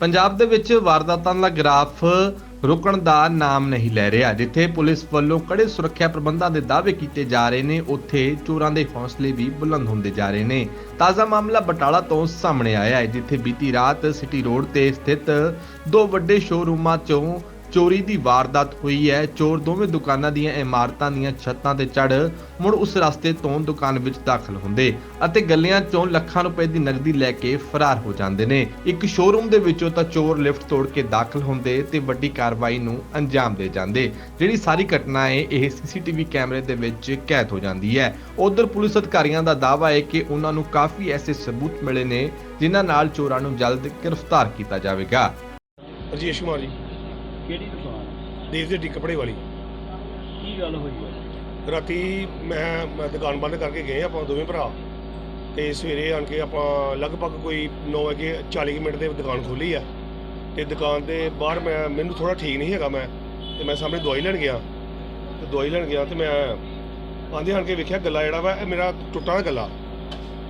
ਪੰਜਾਬ ਦੇ ਵਿੱਚ ਵਾਰਦਾਤਾਂ ਦਾ ਗ੍ਰਾਫ ਰੁਕਣ ਦਾ ਨਾਮ ਨਹੀਂ ਲੈ ਰਿਹਾ। ਜਿੱਥੇ ਪੁਲਿਸ ਵੱਲੋਂ ਕੜੇ ਸੁਰੱਖਿਆ ਪ੍ਰਬੰਧਾਂ ਦੇ ਦਾਅਵੇ ਕੀਤੇ ਜਾ ਰਹੇ ਨੇ, ਉੱਥੇ ਚੋਰਾਂ ਦੇ ਹੌਸਲੇ ਵੀ ਬੁਲੰਦ ਹੁੰਦੇ ਜਾ ਰਹੇ ਨੇ। ਤਾਜ਼ਾ ਮਾਮਲਾ ਬਟਾਲਾ ਤੋਂ ਸਾਹਮਣੇ ਆਇਆ ਹੈ, ਜਿੱਥੇ ਬੀਤੀ ਰਾਤ ਸਿਟੀ ਰੋਡ ਤੇ ਸਥਿਤ ਦੋ ਵੱਡੇ ਸ਼ੋਰੂਮਾਂ 'ਚੋਂ ਚੋਰੀ ਦੀ ਵਾਰਦਾਤ ਹੋਈ ਹੈ। ਚੋਰ ਦੋਵੇਂ ਦੁਕਾਨਾਂ ਦੀਆਂ ਇਮਾਰਤਾਂ ਦੀਆਂ ਛੱਤਾਂ ਤੇ ਚੜ ਮੁੜ ਉਸ ਰਸਤੇ ਤੋਂ ਦੁਕਾਨ ਵਿੱਚ ਦਾਖਲ ਹੁੰਦੇ ਅਤੇ ਗੱਲਿਆਂ ਚੋਂ ਲੱਖਾਂ ਰੁਪਏ ਦੀ ਨਕਦੀ ਲੈ ਕੇ ਫਰਾਰ ਹੋ ਜਾਂਦੇ ਨੇ। ਇੱਕ ਸ਼ੋਰੂਮ ਦੇ ਵਿੱਚੋਂ ਤਾਂ ਚੋਰ ਲਿਫਟ ਤੋੜ ਕੇ ਦਾਖਲ ਹੁੰਦੇ ਤੇ ਵੱਡੀ ਕਾਰਵਾਈ ਨੂੰ ਅੰਜਾਮ ਦੇ ਜਾਂਦੇ। ਜਿਹੜੀ ਸਾਰੀ ਘਟਨਾ ਹੈ, ਇਹ ਸੀਸੀਟੀਵੀ ਕੈਮਰੇ ਦੇ ਵਿੱਚ ਕੈਦ ਹੋ ਜਾਂਦੀ ਹੈ। ਉਧਰ ਪੁਲਿਸ ਅਧਿਕਾਰੀਆਂ ਦਾ ਦਾਅਵਾ ਹੈ ਕਿ ਉਹਨਾਂ ਨੂੰ ਕਾਫੀ ਐਸੇ ਸਬੂਤ ਮਿਲੇ ਨੇ, ਜਿਨ੍ਹਾਂ ਨਾਲ ਚੋਰਾਂ ਨੂੰ ਜਲਦ ਗ੍ਰਿਫਤਾਰ ਕੀਤਾ ਜਾਵੇਗਾ। ਰਜੇਸ਼ ਕੁਮਾਰ ਜੀ। ਕਿਹੜੀ ਦੁਕਾਨ? ਦੇਵ ਦੇ ਡੀ ਕੱਪੜੇ ਵਾਲੀ। ਕੀ ਗੱਲ ਹੋਈ ਹੈ? ਰਾਤੀ ਮੈਂ ਮੈਂ ਦੁਕਾਨ ਬੰਦ ਕਰਕੇ ਗਏ ਆਪਾਂ ਦੋਵੇਂ ਭਰਾ। ਤੇ ਸਵੇਰੇ ਆਣ ਕੇ ਆਪਾਂ ਲਗਭਗ ਕੋਈ 9 ਵਜੇ 40 ਕੁ ਮਿੰਟ ਦੇ ਦੁਕਾਨ ਖੋਲੀ ਆ। ਤੇ ਦੁਕਾਨ ਦੇ ਬਾਹਰ ਮੈਂ ਮੈਨੂੰ ਥੋੜਾ ਠੀਕ ਨਹੀਂ ਹੈਗਾ ਮੈਂ। ਤੇ ਮੈਂ ਸਾਹਮਣੇ ਦਵਾਈ ਲੈਣ ਗਿਆ। ਤੇ ਦਵਾਈ ਲੈਣ ਗਿਆ ਤੇ ਮੈਂ ਆਂਦੇ ਆਣ ਕੇ ਵੇਖਿਆ ਗੱਲਾ ਜਿਹੜਾ ਵਾ ਇਹ ਮੇਰਾ ਟੁੱਟਾ ਦਾ ਗੱਲਾ।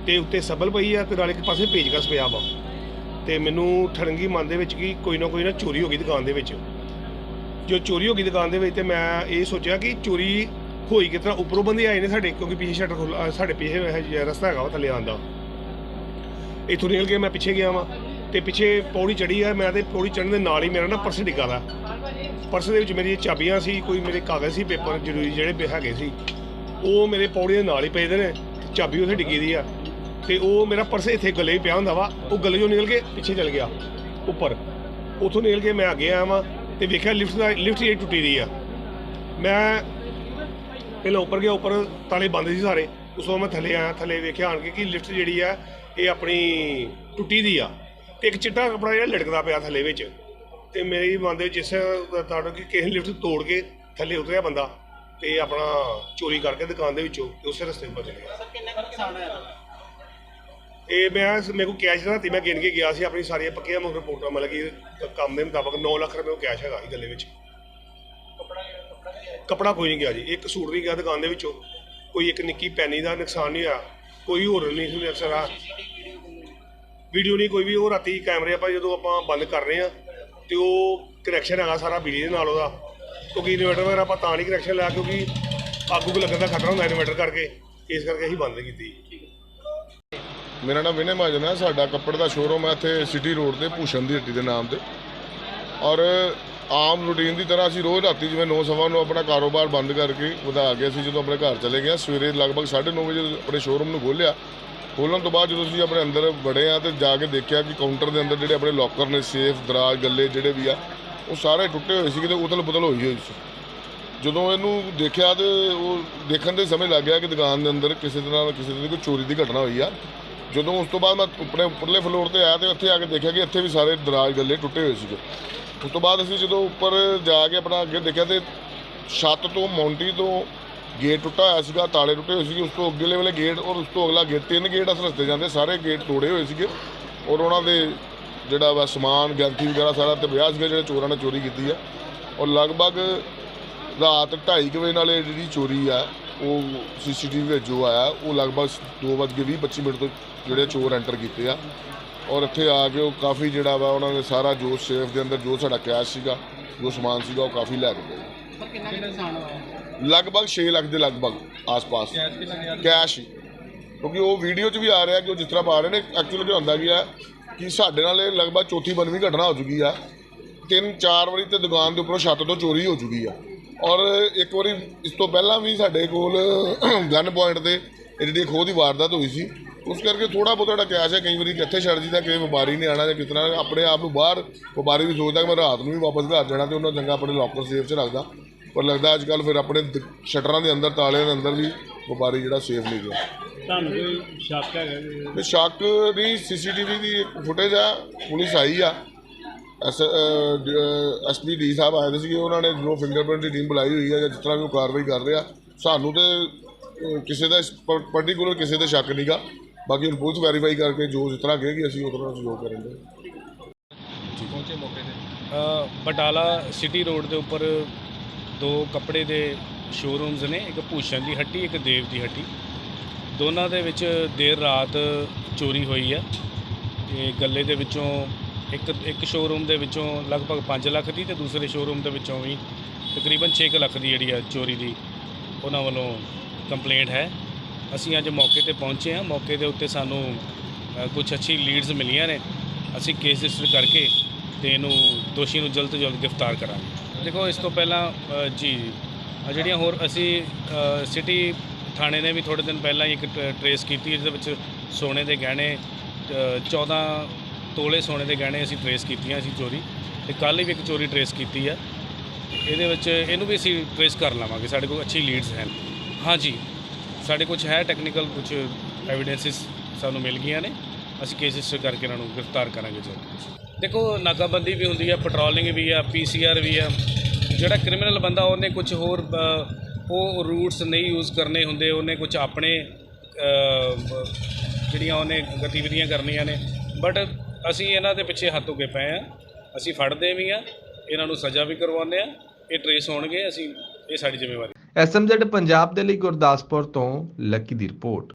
ਤੇ ਉੱਤੇ ਸੱਬਲ ਪਈ ਆ ਤੇ ਨਾਲ ਇੱਕ ਪਾਸੇ ਪੇਚਕਸ ਪਿਆ ਵਾ। ਤੇ ਮੈਨੂੰ ਠੜੰਗੀ ਮਨ ਦੇ ਵਿੱਚ ਕਿ ਕੋਈ ਨਾ ਕੋਈ ਨਾ ਚੋਰੀ ਹੋ ਗਈ ਦੁਕਾਨ ਦੇ ਵਿੱਚ। ਜੋ ਚੋਰੀ ਹੋ ਗਈ ਦੁਕਾਨ ਦੇ ਵਿੱਚ ਤੇ ਮੈਂ ਇਹ ਸੋਚਿਆ ਕਿ ਚੋਰੀ ਹੋਈ ਕਿਸ ਤਰ੍ਹਾਂ, ਉੱਪਰੋਂ ਬੰਦੇ ਆਏ ਨੇ ਸਾਡੇ, ਕਿਉਂਕਿ ਪਿੱਛੇ ਸ਼ਟਰ ਖੁੱਲ੍ਹਾ ਸਾਡੇ ਪਿੱਛੇ ਇਹ ਜਿਹਾ ਰਸਤਾ ਹੈਗਾ ਵਾ ਥੱਲੇ ਆਉਣ ਦਾ। ਇੱਥੋਂ ਨਿਕਲ ਕੇ ਮੈਂ ਪਿੱਛੇ ਗਿਆ ਵਾਂ ਤੇ ਪਿੱਛੇ ਪੌੜੀ ਚੜੀ ਆ, ਮੈਂ ਤੇ ਪੌੜੀ ਚੜਨ ਦੇ ਨਾਲ ਹੀ ਮੇਰਾ ਨਾ ਪਰਸ ਡਿੱਗਾ ਦਾ ਪਰਸ ਦੇ ਵਿੱਚ ਮੇਰੀਆਂ ਚਾਬੀਆਂ ਸੀ, ਕੋਈ ਮੇਰੇ ਕਾਗਜ਼ ਸੀ, ਪੇਪਰ ਜ਼ਰੂਰੀ ਜਿਹੜੇ ਹੈਗੇ ਸੀ। ਉਹ ਮੇਰੇ ਪੌੜੀ ਦੇ ਨਾਲ ਹੀ ਪਏ ਦੇ ਨੇ, ਤੇ ਚਾਬੀ ਉੱਥੇ ਡਿੱਗੀ ਦੀ ਆ। ਤੇ ਉਹ ਮੇਰਾ ਪਰਸ ਇੱਥੇ ਗਲੇ 'ਚ ਪਿਆ ਹੁੰਦਾ ਵਾ, ਉਹ ਗਲੇ 'ਚੋਂ ਨਿਕਲ ਕੇ ਪਿੱਛੇ ਚਲ ਗਿਆ, ਉੱਪਰ। ਉੱਥੋਂ ਨਿਕਲ ਕੇ ਮੈਂ ਅੱਗੇ ਆਇਆ ਵਾਂ ਤੇ ਵੇਖਿਆ ਲਿਫਟ ਦਾ ਲਿਫਟ ਜਿਹੜੀ ਟੁੱਟੀ ਦੀ ਆ। ਮੈਂ ਪਹਿਲਾਂ ਉੱਪਰ ਗਿਆ, ਉੱਪਰ ਤਾਲੇ ਬੰਦ ਸੀ ਸਾਰੇ। ਉਸ ਤੋਂ ਮੈਂ ਥੱਲੇ ਆਇਆ, ਥੱਲੇ ਵੇਖਿਆ ਆਣ ਕੇ ਕਿ ਲਿਫਟ ਜਿਹੜੀ ਆ, ਇਹ ਆਪਣੀ ਟੁੱਟੀ ਦੀ ਆ। ਤੇ ਇੱਕ ਚਿੱਟਾ ਕੱਪੜਾ ਜਿਹੜਾ ਲਟਕਦਾ ਪਿਆ ਥੱਲੇ ਵਿੱਚ। ਤੇ ਮੇਰੀ ਮਨ ਦੇ ਜਿਸ ਤਾੜੋ ਕਿ ਕਿਸੇ ਲਿਫਟ ਤੋੜ ਕੇ ਥੱਲੇ ਉਤਰਿਆ ਬੰਦਾ ਤੇ ਆਪਣਾ ਚੋਰੀ ਕਰਕੇ ਦੁਕਾਨ ਦੇ ਵਿੱਚੋਂ ਤੇ ਉਸੇ ਰਸਤੇ ਉੱਪਰ ਚਲੇ ਗਿਆ। ਸਰ, ਕਿੰਨੇ ਨੁਕਸਾਨ ਹੋਇਆ ਇਹ ਮੈਂ ਮੇਰੇ ਕੋਲ ਕੈਸ਼ ਰਾਤੀ ਮੈਂ ਗਿਣ ਕੇ ਗਿਆ ਸੀ, ਆਪਣੀ ਸਾਰੀਆਂ ਪੱਕੀਆਂ ਮੁਖ ਰਿਪੋਰਟਾਂ, ਮਤਲਬ ਕਿ ਕੰਮ ਦੇ ਮੁਤਾਬਕ 9 ਲੱਖ ਰੁਪਏ ਕੈਸ਼ ਹੈਗਾ ਸੀ ਗੱਲੇ ਵਿੱਚ। ਕੱਪੜਾ ਕਪੜਾ ਕੋਈ ਨਹੀਂ ਗਿਆ ਜੀ, ਇੱਕ ਸੂਟ ਨਹੀਂ ਗਿਆ ਦੁਕਾਨ ਦੇ ਵਿੱਚੋਂ। ਕੋਈ ਇੱਕ ਨਿੱਕੀ ਪੈਨੀ ਦਾ ਨੁਕਸਾਨ ਨਹੀਂ ਹੋਇਆ, ਕੋਈ ਹੋਰ ਨਹੀਂ ਸੀ ਅਕਸਰ ਆ ਵੀਡੀਓ ਨਹੀਂ, ਕੋਈ ਵੀ ਉਹ ਰਾਤੀ ਕੈਮਰੇ ਆਪਾਂ ਜਦੋਂ ਆਪਾਂ ਬੰਦ ਕਰ ਰਹੇ ਆ ਤੇ ਉਹ ਕਨੈਕਸ਼ਨ ਹੈਗਾ ਸਾਰਾ ਬਿਜਲੀ ਦੇ ਨਾਲ ਉਹਦਾ। ਕਿਉਂਕਿ ਇਨਵਰਟਰ ਵਗੈਰਾ ਆਪਾਂ ਤਾਂ ਨਹੀਂ ਕਨੈਕਸ਼ਨ ਲਿਆ, ਕਿਉਂਕਿ ਆਗੂ ਉੱਗ ਲੱਗਣ ਦਾ ਖਤਰਾ ਹੁੰਦਾ ਇਨਵਰਟਰ ਕਰਕੇ, ਇਸ ਕਰਕੇ ਅਸੀਂ ਬੰਦ ਕੀਤੀ। ਮੇਰਾ ਨਾਮ ਵਿਨੇ ਮਹਾਜਨ ਹੈ, ਸਾਡਾ ਕੱਪੜੇ ਦਾ ਸ਼ੋਰੂਮ ਹੈ ਇੱਥੇ ਸਿਟੀ ਰੋਡ ਤੇ, ਭੂਸ਼ਣ ਦੀ ਹੱਟੀ ਦੇ ਨਾਮ ਤੇ। ਔਰ ਆਮ ਰੂਟੀਨ ਦੀ ਤਰ੍ਹਾਂ ਅਸੀਂ ਰੋਜ਼ ਰਾਤੀ ਜਿਵੇਂ 9:30 ਨੂੰ ਆਪਣਾ ਕਾਰੋਬਾਰ ਬੰਦ ਕਰਕੇ ਵਧਾ ਕੇ ਅਸੀਂ ਜਦੋਂ ਆਪਣੇ ਘਰ ਚਲੇ ਗਏ ਸਵੇਰੇ ਲਗਭਗ 9:30 ਵਜੇ ਆਪਣੇ ਸ਼ੋਰੂਮ ਨੂੰ ਖੋਲ੍ਹਿਆ। ਖੋਲ੍ਹਣ ਤੋਂ ਬਾਅਦ ਜਦੋਂ ਅਸੀਂ ਆਪਣੇ ਅੰਦਰ ਵੜੇ ਆ ਤੇ ਜਾ ਕੇ ਦੇਖਿਆ ਕਿ ਕਾਊਂਟਰ ਦੇ ਅੰਦਰ ਜਿਹੜੇ ਆਪਣੇ ਲੋਕਰ ਨੇ ਸੇਫ ਦਰਾਜ, ਗੱਲੇ ਜਿਹੜੇ ਵੀ ਆ, ਉਹ ਸਾਰੇ ਟੁੱਟੇ ਹੋਏ ਸੀ ਤੇ ਉਤਲ ਪੁਤਲ ਹੋਈ ਹੋਈ ਸੀ। ਜਦੋਂ ਇਹਨੂੰ ਦੇਖਿਆ ਤੇ ਉਹ ਦੇਖਣ ਦੇ ਸਮੇਂ ਲੱਗ ਗਿਆ ਕਿ ਦੁਕਾਨ ਦੇ ਅੰਦਰ ਕਿਸੇ ਤਰ੍ਹਾਂ ਕਿਸੇ ਤਰ੍ਹਾਂ ਦੀ ਕੋਈ ਚੋਰੀ ਦੀ ਘਟਨਾ ਹੋਈ ਆ। ਜਦੋਂ ਉਸ ਤੋਂ ਬਾਅਦ ਮੈਂ ਆਪਣੇ ਉੱਪਰਲੇ ਫਲੋਰ ਤੇ ਆਇਆ ਤੇ ਉੱਥੇ ਆ ਕੇ ਦੇਖਿਆ ਕਿ ਇੱਥੇ ਵੀ ਸਾਰੇ ਦਰਾਜ ਗੱਲੇ ਟੁੱਟੇ ਹੋਏ ਸੀਗੇ। ਉਸ ਤੋਂ ਬਾਅਦ ਅਸੀਂ ਜਦੋਂ ਉੱਪਰ ਜਾ ਕੇ ਆਪਣਾ ਅੱਗੇ ਦੇਖਿਆ ਤੇ ਛੱਤ ਤੋਂ ਮੌਂਟੀ ਤੋਂ ਗੇਟ ਟੁੱਟਾ ਹੋਇਆ ਸੀਗਾ, ਤਾਲੇ ਟੁੱਟੇ ਹੋਏ ਸੀਗੇ, ਉਸ ਤੋਂ ਅਗਲੇ ਵਾਲੇ ਗੇਟ ਔਰ ਉਸ ਤੋਂ ਅਗਲਾ ਗੇਟ, ਤਿੰਨ ਗੇਟ ਅਸ ਰਸਤੇ ਜਾਂਦੇ, ਸਾਰੇ ਗੇਟ ਤੋੜੇ ਹੋਏ ਸੀਗੇ ਔਰ ਉਹਨਾਂ ਦੇ ਜਿਹੜਾ ਵਾ ਸਮਾਨ, ਗੈਂਥੀ ਵਗੈਰਾ ਸਾਰਾ ਤੇ ਵਿਆਹ ਸੀਗਾ, ਜਿਹੜੇ ਚੋਰਾਂ ਨੇ ਚੋਰੀ ਕੀਤੀ ਆ। ਔਰ ਲਗਭਗ ਰਾਤ 2:30 ਵਜੇ ਨਾਲੇ ਜਿਹੜੀ ਚੋਰੀ ਆ ਉਹ ਸੀਸੀਟੀਵੀ ਵਿੱਚ ਜੋ ਆਇਆ ਉਹ ਲਗਭਗ 2:20 25 ਮਿੰਟ ਤੋਂ ਜਿਹੜੇ ਚੋਰ ਐਂਟਰ ਕੀਤੇ ਆ। ਔਰ ਇੱਥੇ ਆ ਕੇ ਉਹ ਕਾਫੀ ਜਿਹੜਾ ਵਾ ਉਹਨਾਂ ਨੇ ਸਾਰਾ ਜੋ ਸੇਫ ਦੇ ਅੰਦਰ ਜੋ ਸਾਡਾ ਕੈਸ਼ ਸੀਗਾ ਜੋ ਸਮਾਨ ਸੀਗਾ ਉਹ ਕਾਫੀ ਲੈ ਕੇ ਗਏ। ਸਰ ਕਿੰਨਾ ਕੁ ਨੁਕਸਾਨ ਹੋਇਆ? ਲਗਭਗ 6 ਲੱਖ ਦੇ ਲਗਭਗ ਆਸ-ਪਾਸ। ਕੈਸ਼ ਹੀ। ਕਿਉਂਕਿ ਉਹ ਵੀਡੀਓ 'ਚ ਵੀ ਆ ਰਿਹਾ ਕਿ ਉਹ ਜਿਸ ਤਰ੍ਹਾਂ ਪਾ ਰਹੇ ਨੇ ਐਕਚੁਅਲੀ ਕੀ ਹੁੰਦਾ ਕੀ ਆ ਕਿ ਸਾਡੇ ਨਾਲ ਇਹ ਲਗਭਗ ਚੌਥੀ ਪੰਜਵੀਂ ਘਟਨਾ ਹੋ ਚੁੱਕੀ ਆ। ਤਿੰਨ ਚਾਰ ਵਾਰੀ ਤੇ ਦੁਕਾਨ ਦੇ ਉੱਪਰੋਂ ਛੱਤ ਤੋਂ ਚੋਰੀ ਹੋ ਚੁੱਕੀ ਆ। ਔਰ ਇੱਕ ਵਾਰੀ ਇਸ ਤੋਂ ਪਹਿਲਾਂ ਵੀ ਸਾਡੇ ਕੋਲ ਗਨ ਪੁਆਇੰਟ ਤੇ ਜਿਹੜੀ ਖੋਹ ਦੀ ਵਾਰਦਾਤ ਹੋਈ ਸੀ ਉਸ ਕਰਕੇ ਥੋੜਾ ਬਹੁਤਾ ਜਿਹੜਾ ਕੈਸ਼ ਹੈ ਕਈ ਵਾਰੀ ਕਿੱਥੇ ਛੱਡ ਜੀਦਾ ਕਿ ਵਪਾਰੀ ਨੇ ਆਣਾ ਜਾਂ ਕਿਸ ਤਰ੍ਹਾਂ ਆਪਣੇ ਆਪ ਨੂੰ ਬਾਹਰ ਵਪਾਰੀ ਵੀ ਸੋਚਦਾ ਕਿ ਮੈਂ ਰਾਤ ਨੂੰ ਵੀ ਵਾਪਸ ਘਰ ਜਾਣਾ ਤੇ ਉਹਨਾਂ ਚੰਗਾ ਆਪਣੇ ਲੋਕਰ ਸੇਫ 'ਚ ਰੱਖਦਾ। ਪਰ ਲੱਗਦਾ ਅੱਜ ਕੱਲ ਫਿਰ ਆਪਣੇ ਸ਼ਟਰਾਂ ਦੇ ਅੰਦਰ ਤਾਲਿਆਂ ਦੇ ਅੰਦਰ ਵੀ ਵਪਾਰੀ ਜਿਹੜਾ ਸੇਫ ਨਹੀਂ ਗਿਆ ਤੁਹਾਨੂੰ ਕੋਈ ਸ਼ੱਕ ਹੈਗਾ ਸ਼ੱਕ ਦੀ ਸੀਸੀਟੀਵੀ ਦੀ ਫੁਟੇਜ ਆ ਪੁਲਿਸ ਆਈ ਆ। ਐਸਪੀ ਡੀ ਸਾਹਿਬ ਆਏ ਦੇ ਸੀਗੇ, ਉਹਨਾਂ ਨੇ ਜੋ ਫਿੰਗਰਪ੍ਰਿੰਟ ਦੀ ਟੀਮ ਬੁਲਾਈ ਹੋਈ ਹੈ ਜਾਂ ਜਿਸ ਤਰ੍ਹਾਂ ਵੀ ਉਹ ਕਾਰਵਾਈ ਕਰ ਰਿਹਾ ਸਾਨੂੰ ਤੇ ਕਿਸੇ ਦਾ ਪਾਰਟਿਕੂਲਰ ਕਿਸੇ ਦਾ ਸ਼ੱਕ ਨਹੀਂਗਾ ਬਾਕੀ ਹੁਣ ਪੁਲਿਸ ਵੈਰੀਫਾਈ ਕਰਕੇ ਜੋ ਜਿਸ ਤਰ੍ਹਾਂ ਕਹੇਗੀ, ਅਸੀਂ ਉਸ ਤਰ੍ਹਾਂ ਸਹਿਯੋਗ ਕਰਾਂਗੇ। 'ਤੇ। ਬਟਾਲਾ ਸਿਟੀ ਰੋਡ ਦੇ ਉੱਪਰ ਦੋ ਕੱਪੜੇ ਦੇ ਸ਼ੋਰੂਮਸ ਨੇ, ਇੱਕ ਭੂਸ਼ਣ ਦੀ ਹੱਟੀ, ਇੱਕ ਦੇਵ ਦੀ ਹੱਟੀ। ਦੋਨਾਂ ਦੇ ਵਿੱਚ ਦੇਰ ਰਾਤ ਚੋਰੀ ਹੋਈ ਹੈ ਤੇ ਗੱਲੇ ਦੇ ਵਿੱਚੋਂ ਇੱਕ ਇੱਕ ਸ਼ੋਰੂਮ ਦੇ ਵਿੱਚੋਂ ਲਗਭਗ 5 ਲੱਖ ਦੀ ਤੇ ਦੂਸਰੇ ਸ਼ੋਰੂਮ ਦੇ ਵਿੱਚੋਂ ਵੀ ਤਕਰੀਬਨ 6 ਲੱਖ ਦੀ ਜਿਹੜੀ ਆ ਚੋਰੀ ਦੀ ਉਹਨਾਂ ਵੱਲੋਂ ਕੰਪਲੇਂਟ ਹੈ। ਅਸੀਂ ਅੱਜ ਮੌਕੇ ਤੇ ਪਹੁੰਚੇ ਹਾਂ। ਮੌਕੇ ਦੇ ਉੱਤੇ ਸਾਨੂੰ ਕੁਝ ਅੱਛੀ ਲੀਡਸ ਮਿਲੀਆਂ ਨੇ। ਅਸੀਂ ਕੇਸ ਰਜਿਸਟਰ ਕਰਕੇ ਤੇ ਇਹਨੂੰ ਦੋਸ਼ੀ ਨੂੰ ਜਲਦ ਤੋਂ ਜਲਦ ਗ੍ਰਿਫਤਾਰ ਕਰਾਂਗੇ। ਦੇਖੋ ਇਸ ਤੋਂ ਪਹਿਲਾਂ ਜੀ ਜਿਹੜੀਆਂ ਹੋਰ ਅਸੀਂ ਸਿਟੀ ਥਾਣੇ ਨੇ ਵੀ ਥੋੜੇ ਦਿਨ ਪਹਿਲਾਂ ਹੀ ਇੱਕ ਟਰੇਸ ਕੀਤੀ ਜਿਹਦੇ ਵਿੱਚ ਸੋਨੇ ਦੇ ਗਹਿਣੇ ਅ, 14 ਤੋਲੇ ਸੋਨੇ ਦੇ ਗਹਿਣੇ ਅਸੀਂ ਟਰੇਸ ਕੀਤੀਆਂ ਸੀ ਚੋਰੀ ਤੇ ਕੱਲ੍ਹ ਹੀ ਵੀ ਇੱਕ ਚੋਰੀ ਟਰੇਸ ਕੀਤੀ ਆ। ਇਹਦੇ ਵਿੱਚ ਇਹਨੂੰ ਵੀ ਅਸੀਂ ਟਰੇਸ ਕਰ ਲਵਾਂਗੇ, ਸਾਡੇ ਕੋਲ ਅੱਛੀ ਲੀਡਸ ਹਨ ਹਾਂਜੀ, ਸਾਡੇ ਕੁਝ ਹੈ ਟੈਕਨੀਕਲ ਕੁਝ ਐਵੀਡੈਂਸਿਸ ਸਾਨੂੰ ਮਿਲ ਗਈਆਂ ਨੇ। ਅਸੀਂ ਕੇਸਿਸ ਕਰਕੇ ਇਹਨਾਂ ਨੂੰ ਗ੍ਰਿਫਤਾਰ ਕਰਾਂਗੇ ਜਲਦ ਦੇਖੋ, ਨਾਕਾਬੰਦੀ ਵੀ ਹੁੰਦੀ ਆ ਪੈਟਰੋਲਿੰਗ ਵੀ ਆ ਪੀਸੀਆਰ ਵੀ ਆ। ਜਿਹੜਾ ਕ੍ਰਿਮੀਨਲ ਬੰਦਾ ਉਹਨੇ ਕੁਝ ਹੋਰ ਉਹ ਰੂਟਸ ਨਹੀਂ ਯੂਜ਼ ਕਰਨੇ ਹੁੰਦੇ, ਉਹਨੇ ਕੁਝ ਆਪਣੇ ਜਿਹੜੀਆਂ ਉਹਨੇ ਗਤੀਵਿਧੀਆਂ ਕਰਨੀਆਂ ਨੇ। ਬਟ ਅਸੀਂ ਇਹਨਾਂ ਦੇ ਪਿੱਛੇ ਹੱਥ ਉੱਗੇ ਪਏ ਆ ਅਸੀਂ ਫੜਦੇ ਵੀ ਆ ਇਹਨਾਂ ਨੂੰ ਸਜ਼ਾ ਵੀ ਕਰਵਾਉਂਦੇ ਆ ਇਹ ਟਰੇਸ ਹੋਣਗੇ। ਅਸੀਂ ਇਹ ਸਾਡੀ ਜ਼ਿੰਮੇਵਾਰੀ। ਐਸਐਮਜ਼ੈਡ ਪੰਜਾਬ ਦੇ ਲਈ ਗੁਰਦਾਸਪੁਰ ਤੋਂ ਲੱਕੀ ਦੀ ਰਿਪੋਰਟ।